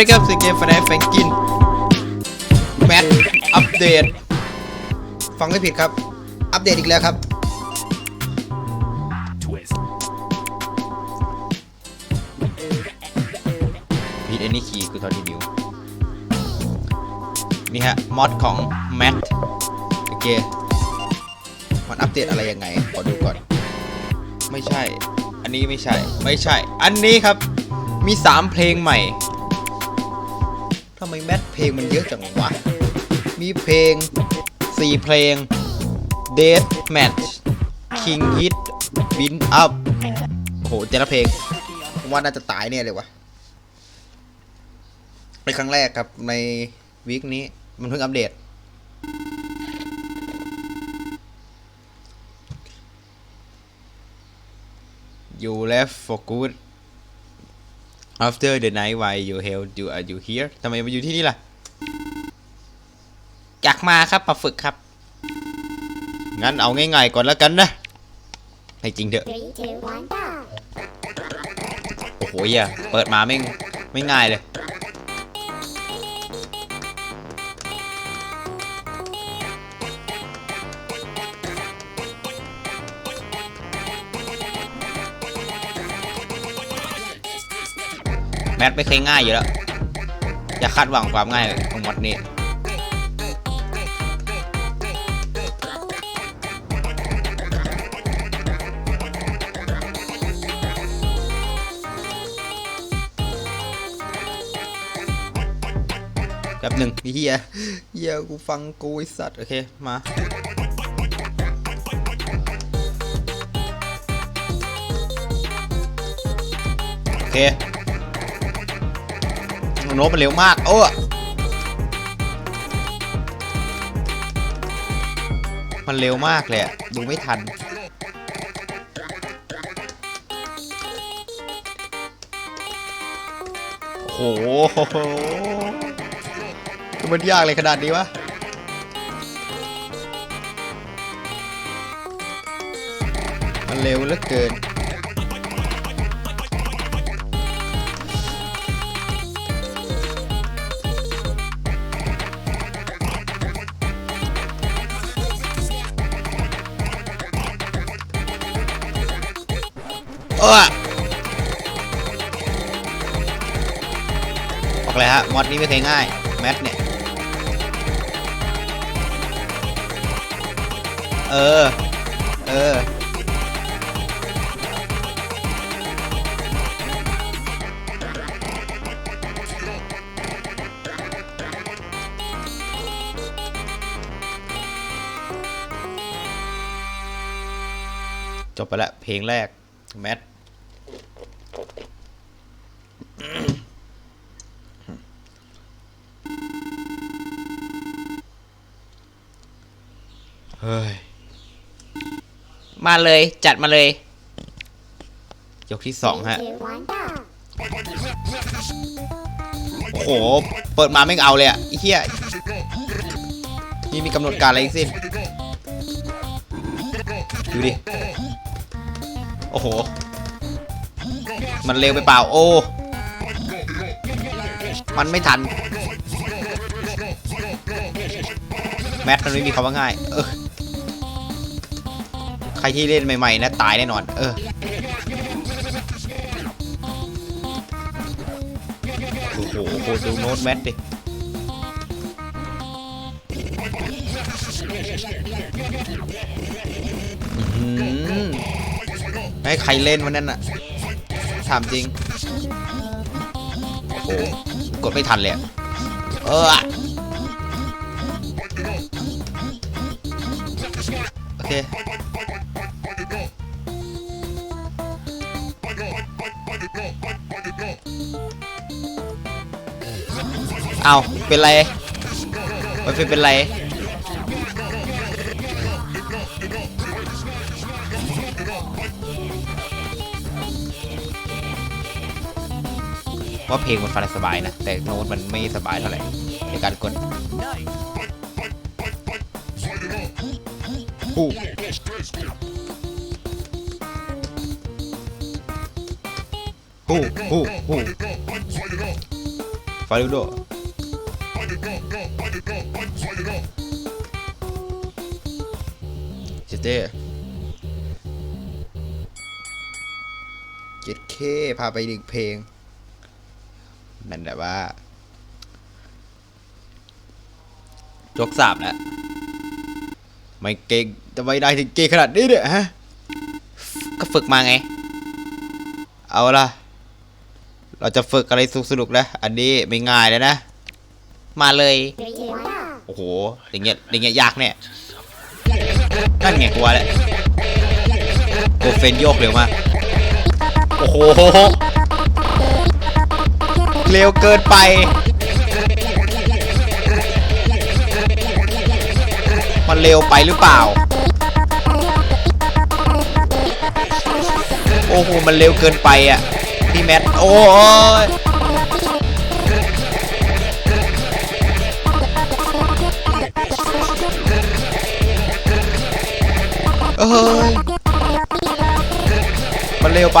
ดีครับสิเกมแฟนแฟงกินแมทอัปเดต ฟังไม่ผิดครับ อัปเดตอีกแล้วครับ Twist. พีดเอนี่คีย์คือทอดีนิวนี่ฮะ มอดของแมทโอเค มันอัปเดตอะไรยังไง ขอดูก่อน ไม่ใช่ อันนี้ไม่ใช่ ไม่ใช่ อันนี้ครับมี 3 เพลงใหม่ทำไมแมทเพลงมันเยอะจังวะ มีเพลง 4 เพลง Death Match King Hit Bin Up โอ้โหแต่ละเพลงผมว่าน่าจะตายเนี่ยเลยวะเป็นครั้งแรกครับในวีคนี้มันเพิ่งอัปเดต You left for good after the night why you held you are you here ทำไมมาอยู่ที่นี่ล่ะ อยากมาครับมาฝึกครับ งั้นเอาง่ายๆก่อนแล้วกันนะ ให้จริงเถอะ Three, two, one, go! โอ้โหเหี้ยเปิดมาไม่งไม่ง่ายเลย มทไม่เคยง่ายอยู่แล้ว อย่าคาดหวังความง่ายของมอดนี้แป๊บหนึ่งเฮียเฮียกูฟังกูไอสัตว์ โอเค มา โอเค โน้ตมันเร็วมาก โอ้มันเร็วมากเลยดูไม่ทัน โอ้โหมันยากเลยขนาดนี้วะมันเร็วเหลือเกิน เออบอกเลยฮะมอดนี้ไม่เคยง่าย แมทเนี่ย เออ เออ จบไปแล้วเพลงแรก แมท เฮ้ย มาเลยจัดมาเลย ยกที่สองฮะ โอ้โห เปิดมาไม่เอาเลยอะไอ้เหี้ยนี่มีกำหนดการอะไรอีกสิ้น ดูดิ โอ้โห มันเร็วไปเปล่า โอ้ มันไม่ทัน แมทมันไม่มีคำว่าง่าย เออ ครที่เล่นใหม่ๆนะตายแน่นอน เออโอ้โหโหดูโน้ตแมทดิอื้อหือให้ใครเล่นวันนั้นน่ะถามจริง โอ้โหกดไม่ทันเลยเออโอเค เอาเป็นไรมันเป็นเป็นไร ว่าเพลงมันฟังสบายนะ แต่โน้ตมันไม่สบายเท่าไหร่ในการกดฮู้ฮู้ฮู้ฮู้ฟาริโด เจเต้เจ็ดเคพาไปดึกเพลงนั่นแหละว่า จกสาบแล้วไม่เก่งทำไมได้ถึงเก่งขนาดนี้เนี่ยฮะ ก็ฝึกมาไง เอาล่ะ เราจะฝึกอะไรสนุกๆนะ อันนี้ไม่ง่ายเลยนะ มาเลย โอ้โหอย่างเงี้ยอย่างเงี้ยยากเนี่ยนั่นไงกลัวแหละโกเฟนโยกเร็วมากโอ้โหเร็วเกินไปมันเร็วไปหรือเปล่า โอ้โห มันเร็วเกินไปอะ พี่แมท โอ้ย เอ้ยมันเร็วไป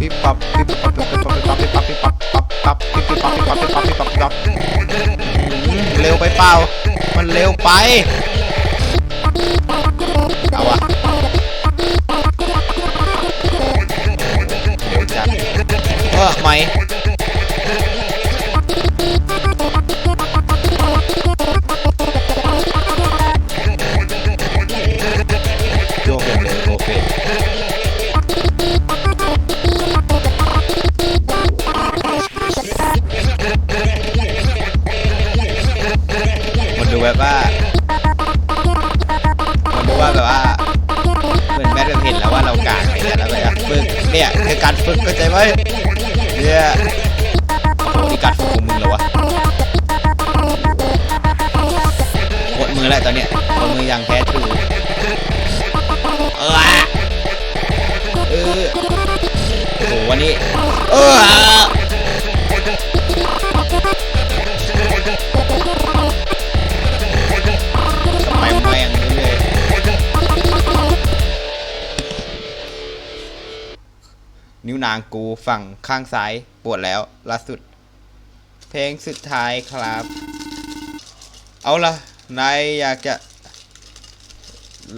ปิ๊บปั๊บปิ๊บปั๊บปิ๊บปั๊บปิ๊บปั๊บปิ๊บปั๊บปั๊บปิ๊บปั๊บปิ๊บปั๊บปิ๊บปั๊บปิ๊บปั๊บปิ๊บปั๊บอืมเร็วไปเปล่า มันเร็วไปเอาวะเร็วจัดเออไม่ ฝึกเข้ยเนี่ยโอ้มีการควบคุมมึงเหรอวะหมดมือแล้วตอนเนี้ยหมดมืออย่างแท้ทรูเออเออโอ้โหวันนี้เออางกูฝั่งข้างซ้ายปวดแล้วล่าสุด เพลงสุดท้ายครับ เอาล่ะนายอยากจะ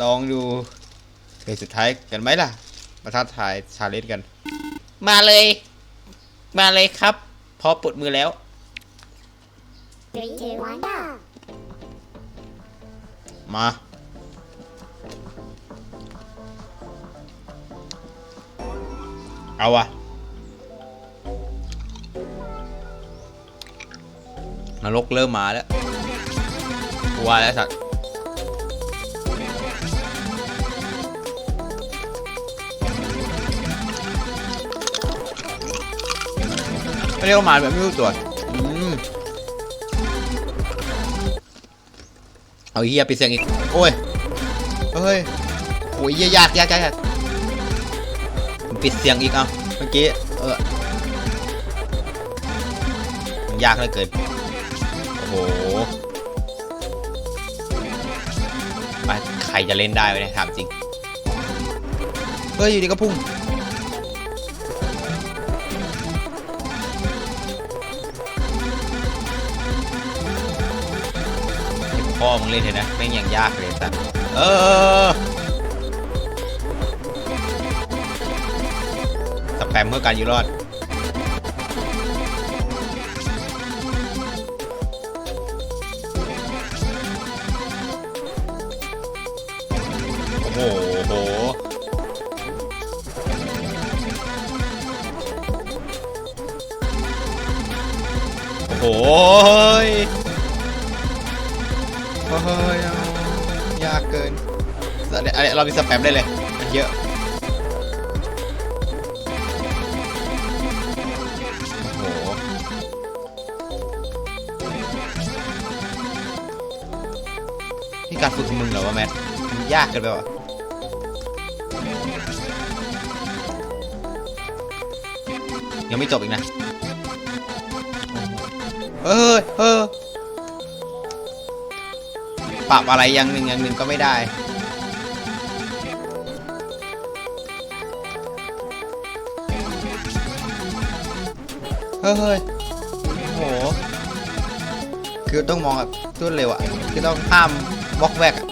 ลองดูเพลงสุดท้ายกันไหมล่ะ มาท้าทายชาเลนจ์กัน มาเลย มาเลยครับพอปวดมือแล้ว Three, two, one, go! มา เอาอะนรกเริ่มมาแล้วกลัวแล้วสัตว์ไม่เรียกว่ามาแบบไม่รู้ตัวเอาเฮียปิดเสียงอีก โอ้ย เฮ้ยโอ้ยเฮียยากยากยากยาก ปิดเสียงอีกเอาเมื่อกี้เออยากเลือเกินโอ้โหไปใครจะเล่นได้วะเนี่ยถามจริงเฮ้ยอยู่ดีก็พุ่งพ่อมึงเล่นเถอะนะแม่งยังยากเลยสัตว์เออ แปมเพื่อการอยู่รอด โอ้โหโอ้โหโอ้ยเฮ้ยายากเกินอันนี้อันนี้เรามีสแปมได้เลย มันเยอะ นี่การฝึกของมึงเหรอวะแมทมันยากเกินไปวะยังไม่จบอีกนะ เออเออปรับอะไรอย่างหนึ่งอย่างหนึ่งก็ไม่ได้เฮ้ยโห คือต้องมองแบบรวดเร็วอะ คือต้องข้าม บอกแวกอะ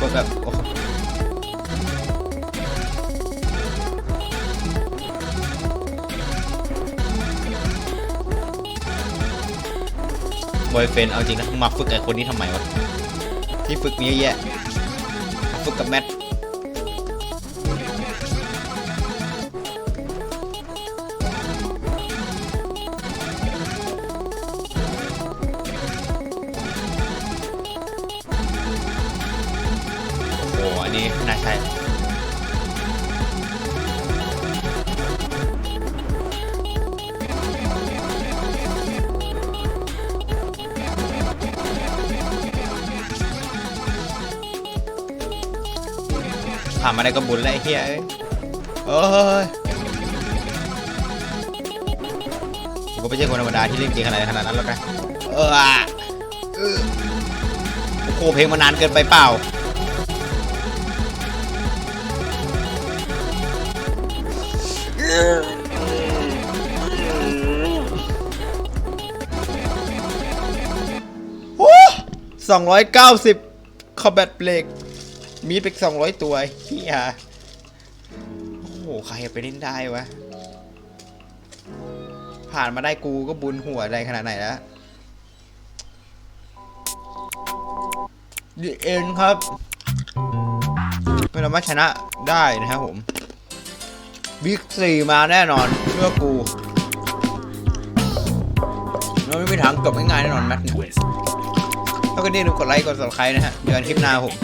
กดแบบโอ้บอยเฟนเอาจริงนะมาฝึกกับคนนี้ทำไมวะที่ฝึกมีเยอะแยะ ฝึกกับแมท ผ่านมาได้ก็บุญแล้วไอ้เฮียเอ้ยเอ้ยกูก็ไม่ใช่คนธรรมดาที่เล่นเกมขนาดขนาดนั้นหรอกนะเออเออโอ้โหเพลงมันานเกินไปเปล่าโอ้สองร้อยเก้าสิบคอมแบทเบรก มีไปสองร้อยตัวเฮียโอ้โหใครไปเล่นได้วะ ผ่านมาได้กูก็บุญหัวอะไรขนาดไหนแล้วดีเอ็นครับไม่สามารถชนะได้นะครับผมบิ๊กซีมาแน่นอนเพื่อกูเราไม่มีทางจบง่ายๆแน่นอนแมทเนี่ยถ้าก็ดีดูกดไลค์กด subscribe นะฮะเจอกันคลิปหน้าผม